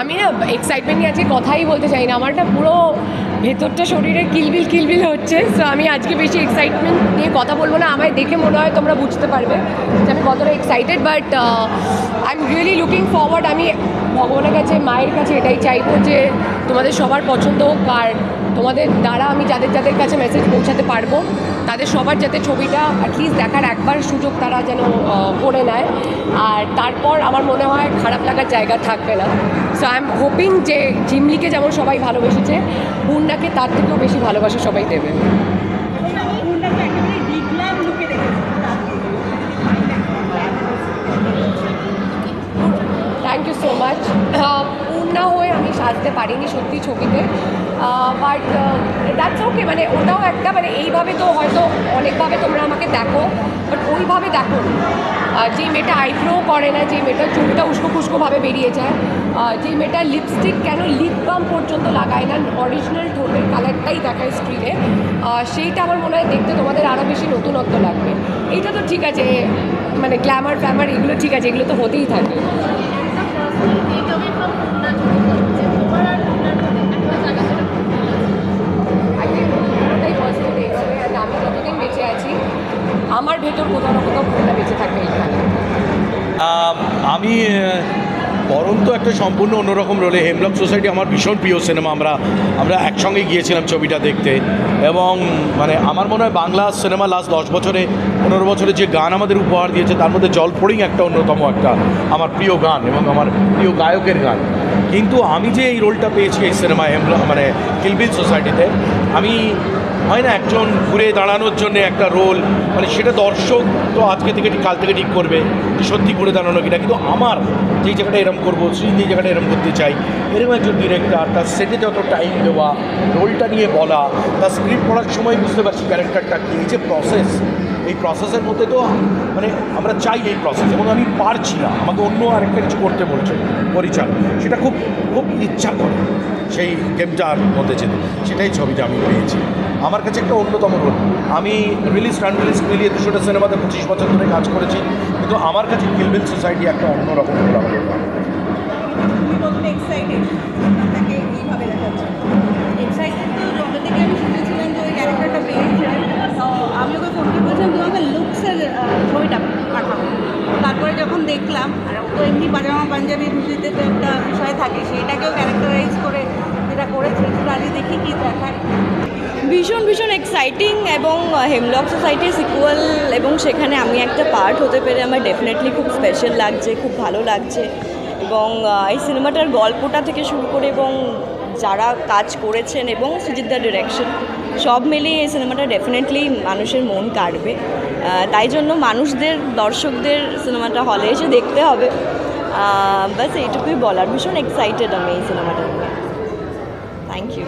আমি না এক্সাইটমেন্ট নিয়ে আজকে কথাই বলতে চাই না। আমার না পুরো ভেতরটা শরীরে কিলবিল কিলবিল হচ্ছে। সো আমি আজকে বেশি এক্সাইটমেন্ট নিয়ে কথা বলব না। আমায় দেখে মনে হয় তোমরা বুঝতে পারবে যে আমি কতটা excited but I am really looking forward আমি ভগবানের কাছে, মায়ের কাছে এটাই চাইব যে তোমাদের সবার পছন্দ হোক, আর তোমাদের দ্বারা আমি যাদের যাদের কাছে মেসেজ পৌঁছাতে পারব। তাদের সবার যাতে ছবিটা অ্যাটলিস্ট দেখার একবার সুযোগ তারা যেন করে নেয়। আর তারপর আমার মনে হয় খারাপ লাগার জায়গা থাকবে না। সো আই এম হোপিং যে জিমলিকে যেমন সবাই ভালোবেসেছে পূর্ণাকে তার থেকেও বেশি ভালোবাসা সবাই দেবে। Thank you so much Purna হয়ে আমি সাজতে পারিনি সত্যি ছবিতে। বাট দ্যাটস ওকে মানে ওটাও একটা মানে এইভাবে তো হয়তো অনেকভাবে তোমরা আমাকে দেখো বাট ওইভাবে দেখো যে মেয়েটা আইব্রো করে না, যে মেয়েটা চুলটা উস্কো খুস্কোভাবে বেরিয়ে যায় যে মেয়েটা লিপস্টিক কেন লিপ বাম পর্যন্ত লাগায় না অরিজিনাল ঠোঁটের কালারটাই দেখায় স্ক্রিনে সেইটা আমার মনে হয় দেখতে তোমাদের আরও বেশি নতুনত্ব লাগবে। এইটা তো ঠিক আছে মানে গ্ল্যামার ফ্ল্যামার এগুলো ঠিক আছে, এগুলো তো হতেই থাকে ওটাই positive experience। আমি যতদিন বেঁচে আছি ভেতর কোথাও না কোথাও ভুলটা বেঁচে থাকবে এইখানে আমি আহ, বরং তো একটা সম্পূর্ণ অন্যরকম রোলে হেমলক সোসাইটি আমার ভীষণ প্রিয় সিনেমা আমরা আমরা একসঙ্গে গিয়েছিলাম ছবিটা দেখতে। এবং মানে আমার মনে হয় বাংলা সিনেমা লাস্ট দশ বছরে পনেরো বছরে যে গান আমাদের উপহার দিয়েছে তার মধ্যে জলফড়িং একটা অন্যতম একটা আমার প্রিয় গান এবং আমার প্রিয় গায়কের গান। কিন্তু আমি যে এই রোলটা পেয়েছি এই সিনেমা হেমলক মানে কিলবিল সোসাইটিতে আমি হয় না একজন ঘুরে দাঁড়ানোর জন্য একটা রোল মানে সেটা দর্শক তো আজকে থেকে কাল থেকে ঠিক করবে যে সত্যি ঘুরে দাঁড়ানো কিনা। কিন্তু আমার যেই জায়গাটা এরম করব, সেই যেই জায়গাটা এরম করতে চাই, এরকম একজন ডিরেক্টর তার সেটে যত টাইম দেওয়া রোলটা নিয়ে বলা, তার স্ক্রিপ্ট পড়ার সময় বুঝতে পারছি ক্যারেক্টারটা কী যে প্রসেস এই প্রসেসের মধ্যে তো মানে আমরা চাই এই প্রসেস এবং আমি পারছি না। আমাকে অন্য আরেকটা কিছু করতে বলছে পরিচালক। সেটা খুব খুব ইচ্ছা করে সেই গেমটার মধ্যে যেতে। সেটাই ছবিটা আমি পেয়েছি। আমার কাছে একটা অন্যতম রোল। আমি রিলিজ রান রিলিজ মিলিয়ে দুশোটা সিনেমাতে পঁচিশ বছর ধরে কাজ করেছি, কিন্তু আমার কাছে কিলবিল সোসাইটি একটা অন্যরকম রোল আমার যখন দেখলাম, আর ও তো এমনি পাজামা পাঞ্জাবি ধুতিতে তো একটা বিষয় থাকে, সেইটাকেও ক্যারেক্টারাইজ করে যেটা করেছে আজকে দেখি কী দেখায়। ভীষণ ভীষণ এক্সাইটিং এবং হেমলক সোসাইটির সিকুয়াল এবং সেখানে আমি একটা পার্ট হতে পেরে আমার ডেফিনেটলি খুব স্পেশাল লাগছে, খুব ভালো লাগছে। এবং এই সিনেমাটার গল্পটা থেকে শুরু করে এবং যারা কাজ করেছেন এবং সুজিতদার ডিরেকশন সব মিলিয়ে এই সিনেমাটা ডেফিনেটলি মানুষের মন কাটবে তাই জন্য মানুষদের, দর্শকদের সিনেমাটা হলে এসে দেখতে হবে। বাস এইটুকুই বলার, ভীষণ এক্সাইটেড আমি এই সিনেমাটা নিয়ে। Thank you